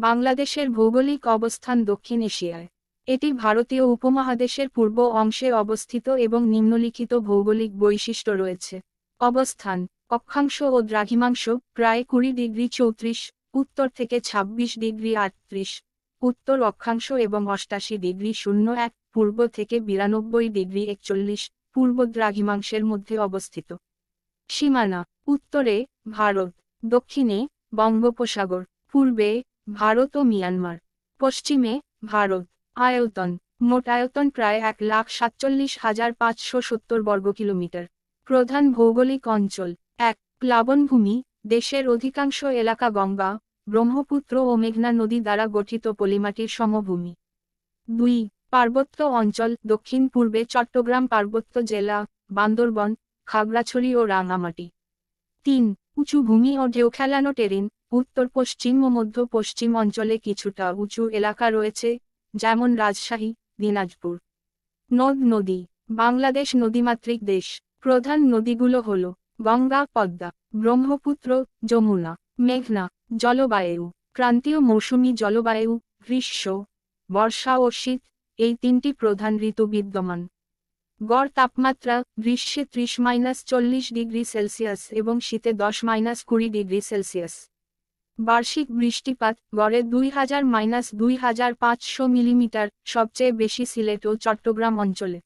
বাংলাদেশের ভৌগোলিক অবস্থান দক্ষিণ এশিয়ায়। এটি ভারতীয় উপমহাদেশের পূর্ব অংশে অবস্থিত এবং নিম্নলিখিত ভৌগোলিক বৈশিষ্ট্য রয়েছে। অবস্থান, অক্ষাংশ ও দ্রাঘিমাংশ, প্রায় কুড়ি ডিগ্রি চৌত্রিশ, উত্তর থেকে ২৬ ডিগ্রি আটত্রিশ, উত্তর অক্ষাংশ এবং অষ্টাশি ডিগ্রি শূন্য এক, পূর্ব থেকে বিরানব্বই ডিগ্রি একচল্লিশ, পূর্ব দ্রাঘিমাংশের মধ্যে অবস্থিত। সীমানা, উত্তরে, ভারত, দক্ষিণে, বঙ্গোপসাগর, পূর্বে ভারত ও মিয়ানমার। পশ্চিমে ভারত, আয়তন, মোট আয়তন প্রায় এক লাখ সাতচল্লিশ হাজার পাঁচশো সত্তর বর্গ কিলোমিটার। প্রধান ভৌগোলিক অঞ্চল, এক, প্লাবনভূমি, দেশের অধিকাংশ এলাকা গঙ্গা, ব্রহ্মপুত্র ও মেঘনা নদী দ্বারা গঠিত পলিমাটির সমভূমি। দুই, পার্বত্য অঞ্চল, দক্ষিণ পূর্বে চট্টগ্রাম পার্বত্য জেলা, বান্দরবন, খাগড়াছড়ি ও রাঙামাটি। তিন, উঁচু ভূমি ও ঢেউ খেলানো টেরিন উত্তর, পশ্চিম ও মধ্য পশ্চিম অঞ্চলে কিছুটা উঁচু এলাকা রয়েছে, যেমন রাজশাহী, দিনাজপুর। নদ, নদী। বাংলাদেশ নদীমাতৃক দেশ। প্রধান নদীগুলো হল গঙ্গা, পদ্মা, ব্রহ্মপুত্র, যমুনা, মেঘনা, জলবায়ু, ক্রান্তীয় মৌসুমী জলবায়ু, গ্রীষ্ম, বর্ষা ও শীত, এই তিনটি প্রধান ঋতু বিদ্যমান। গড় তাপমাত্রা গ্রীষ্মে ত্রিশ মাইনাস চল্লিশ ডিগ্রি সেলসিয়াস এবং শীতে দশ মাইনাস কুড়ি ডিগ্রি সেলসিয়াস। বার্ষিক বৃষ্টিপাত গড়ে দুই হাজার মাইনাস দুই হাজার পাঁচশো মিলিমিটার, সবচেয়ে বেশি সিলেট ও চট্টগ্রাম অঞ্চলে।